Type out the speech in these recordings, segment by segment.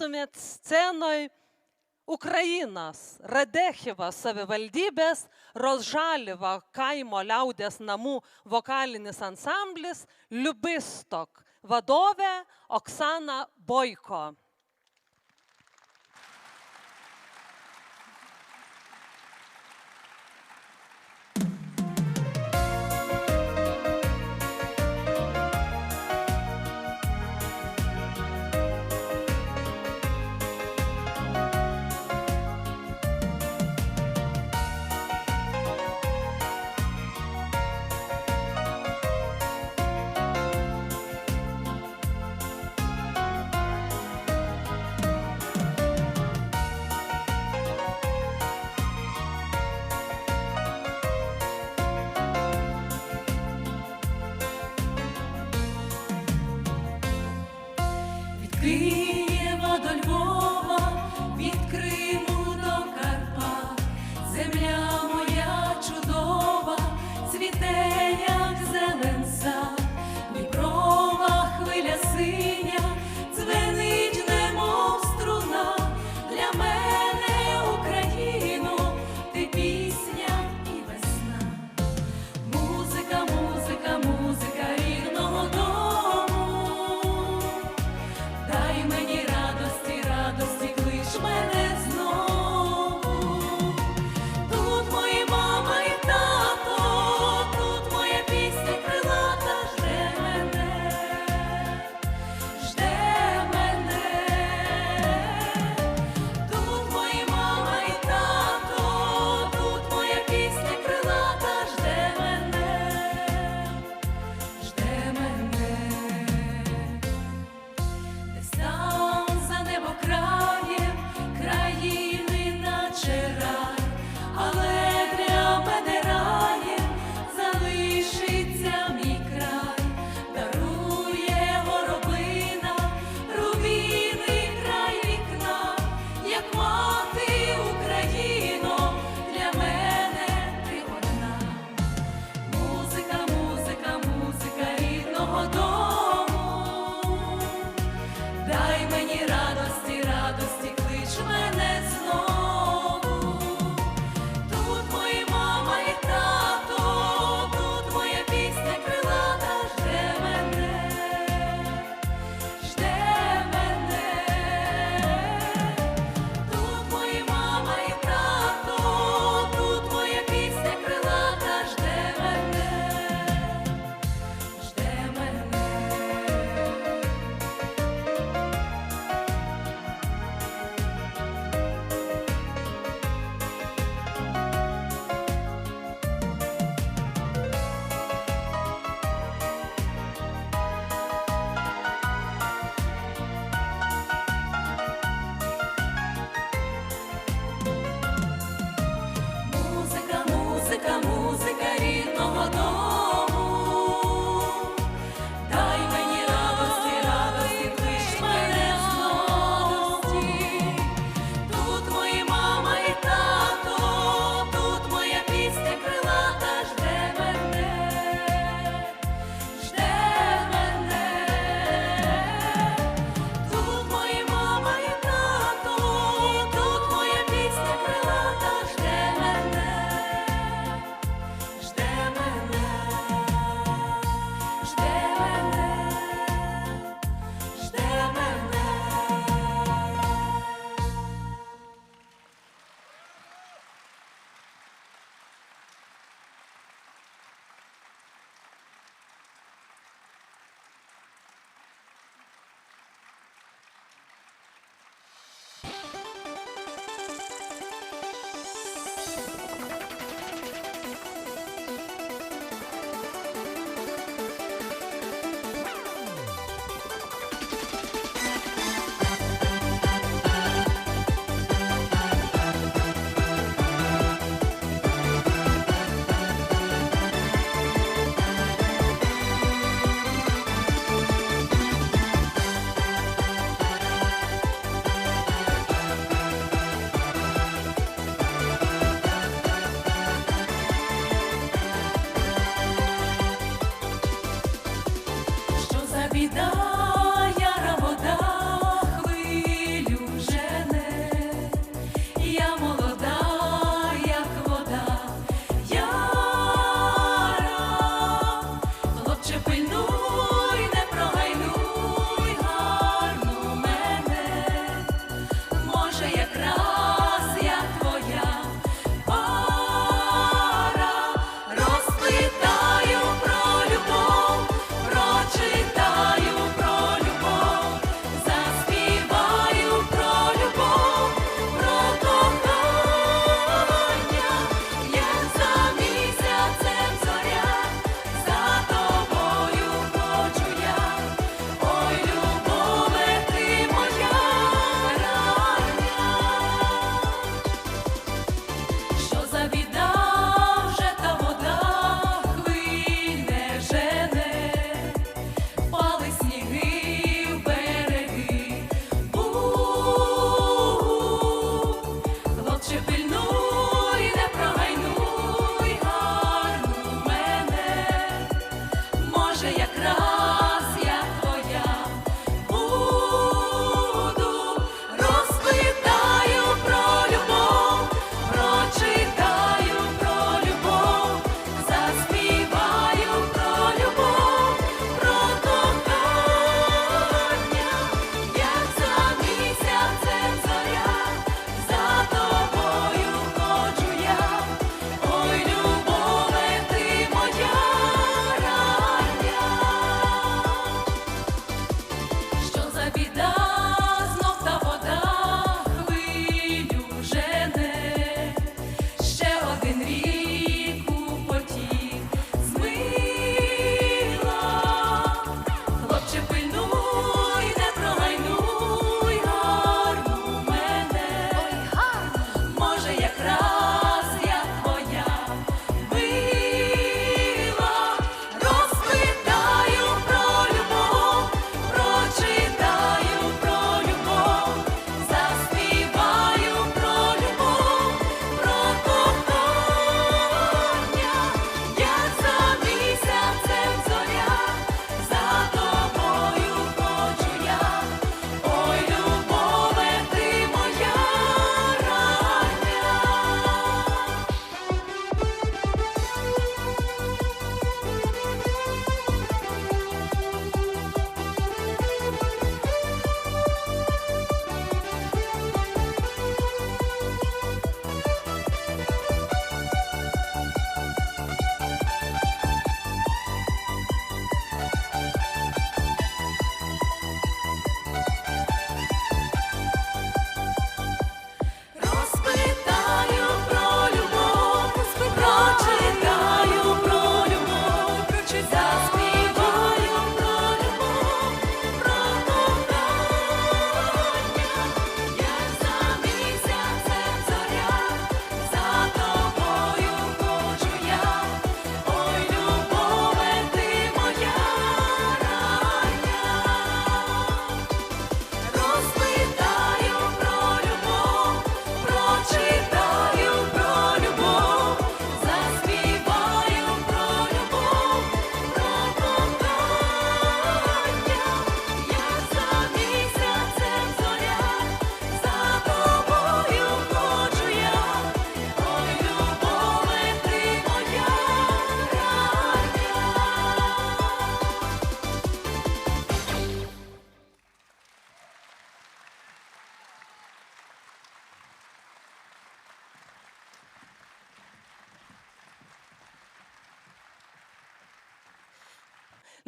matytumėt scenoj Ukrainos Radechivos savivaldybės Rozžaliva kaimo liaudės namų vokalinis ansamblis Liubistok vadovė Oksana Boiko.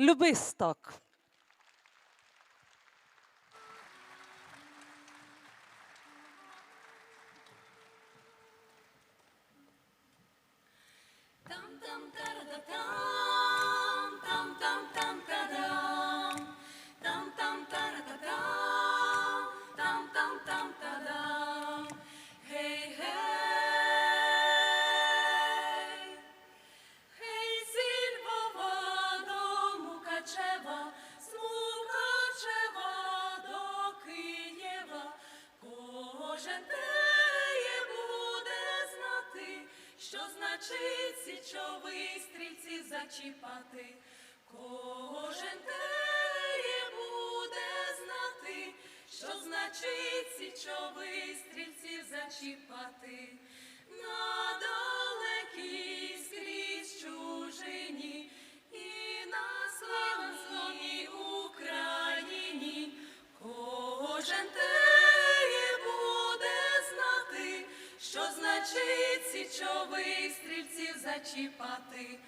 Любисток. Там там тарататам, зачіпати. На далекій скрізь чужині і на славній Україні. Кожен теє буде знати, що значить січових стрільців зачіпати.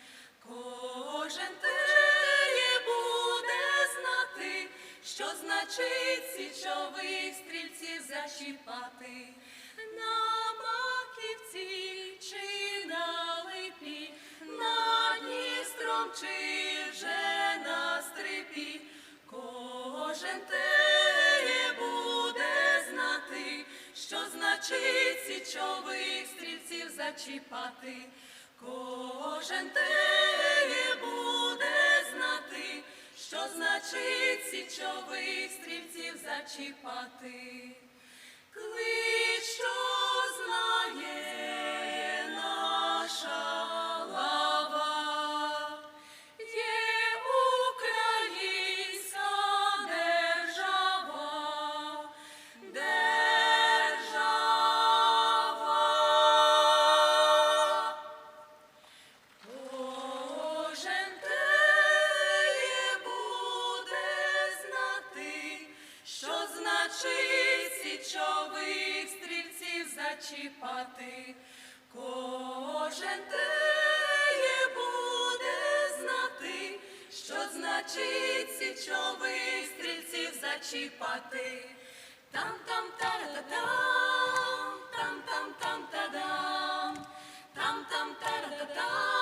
Кожен теє буде знати, що значить січових стрільців зачіпати. Чи вже на стрипі. Кожен теє буде знати, що значить січових стрільців зачіпати. Кожен теє буде знати, що значить січових стрільців зачіпати. yeah. Значить січових стрільців зачіпати. Там там тарататам, там там там тадам, там там тарататам,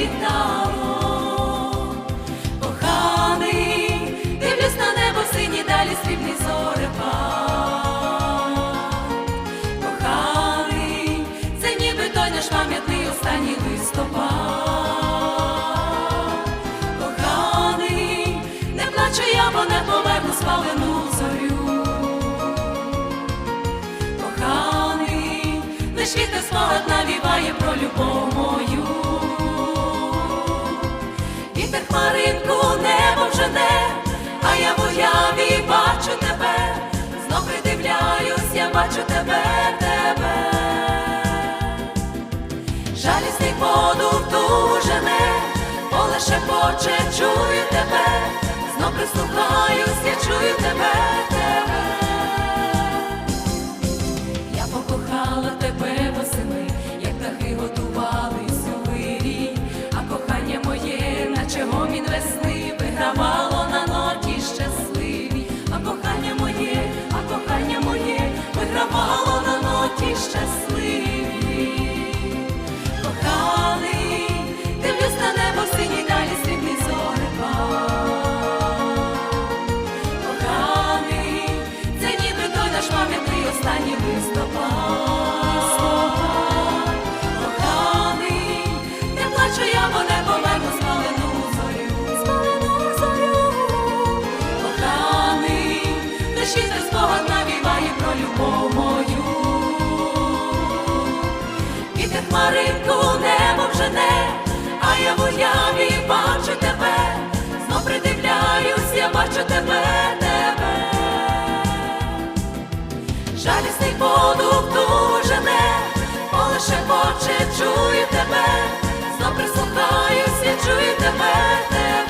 розквітало. Коханий, дивлюсь на небо сині, далі срібний зорепад. Коханий, це ніби той наш пам'ятний останній листопад. Коханий, не плачу я, бо не поверну спалену зорю. Коханий, лиш вітер спогад навіває про любов мою. Хмаринку небом жене, а я в уяві бачу тебе, знов придивляюсь, я бачу тебе, тебе. Жалісний подув тужене, поле шепоче, чую тебе, знов прислухаюсь, я чую тебе, тебе. Я покохала тебе хмаринку небо вже не, а я в уяві бачу тебе, знов придивляюсь, я бачу тебе, тебе, жалісний подух дуже не, полише поче, чую тебе, знов прислухаюсь, я чую тебе, тебе.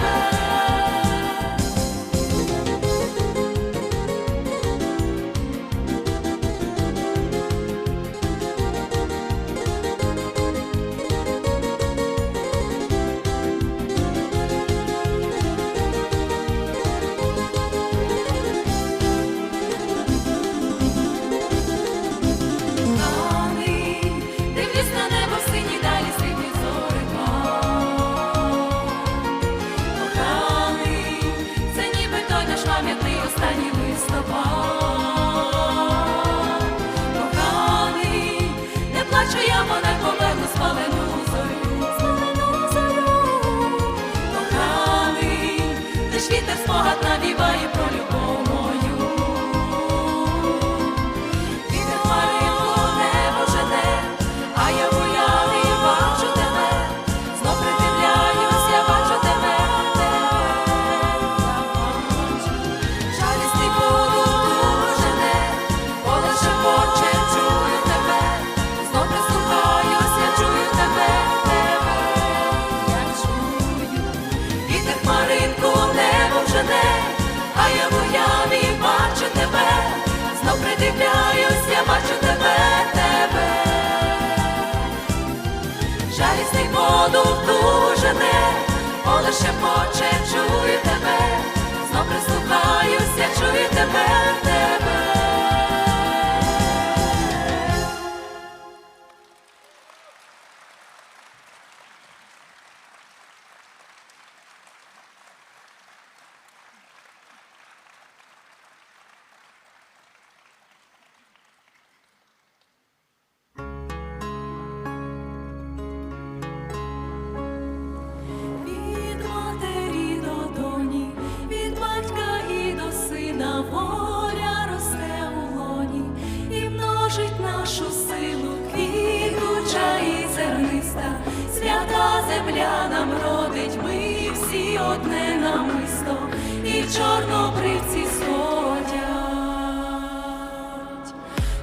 чиста, свята земля нам родить, ми всі одне намисто, і в чорнобривці сходять,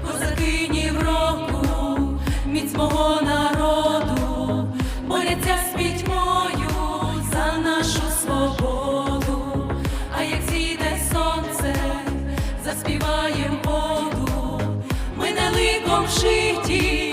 Козакинів року, міць мого народу, боряться з пітьмою за нашу свободу, а як зійде сонце, заспіваєм воду, ми не ликом шиті.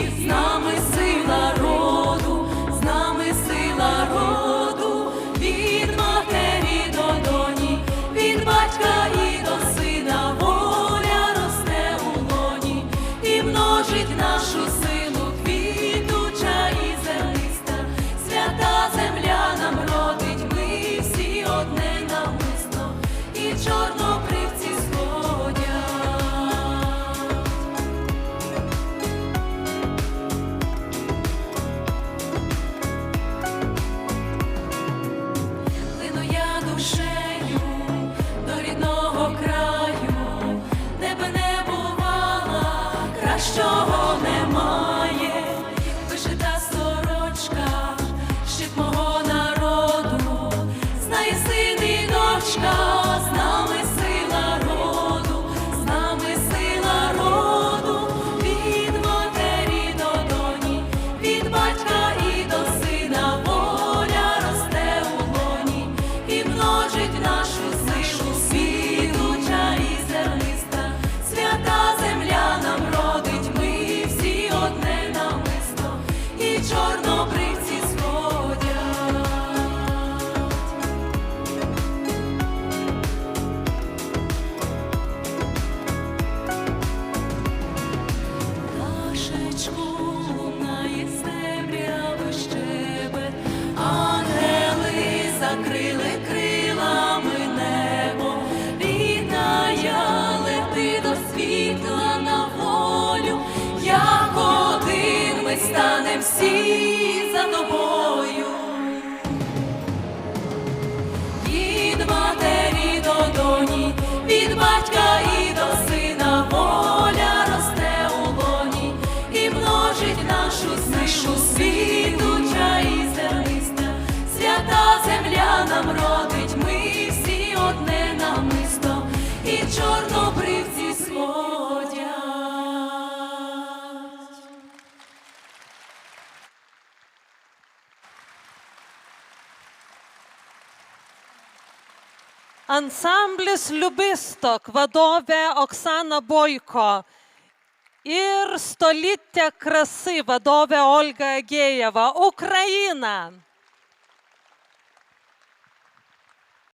душу знайшу світу чаї зерниста, свята земля нам родить, ми всі одне намисто і чорнобривці сходять. Ансамбліс любисток, Вадове Оксана Бойко. ir Stolitė Krasai vadovė Olga Gėjeva. Ukraina.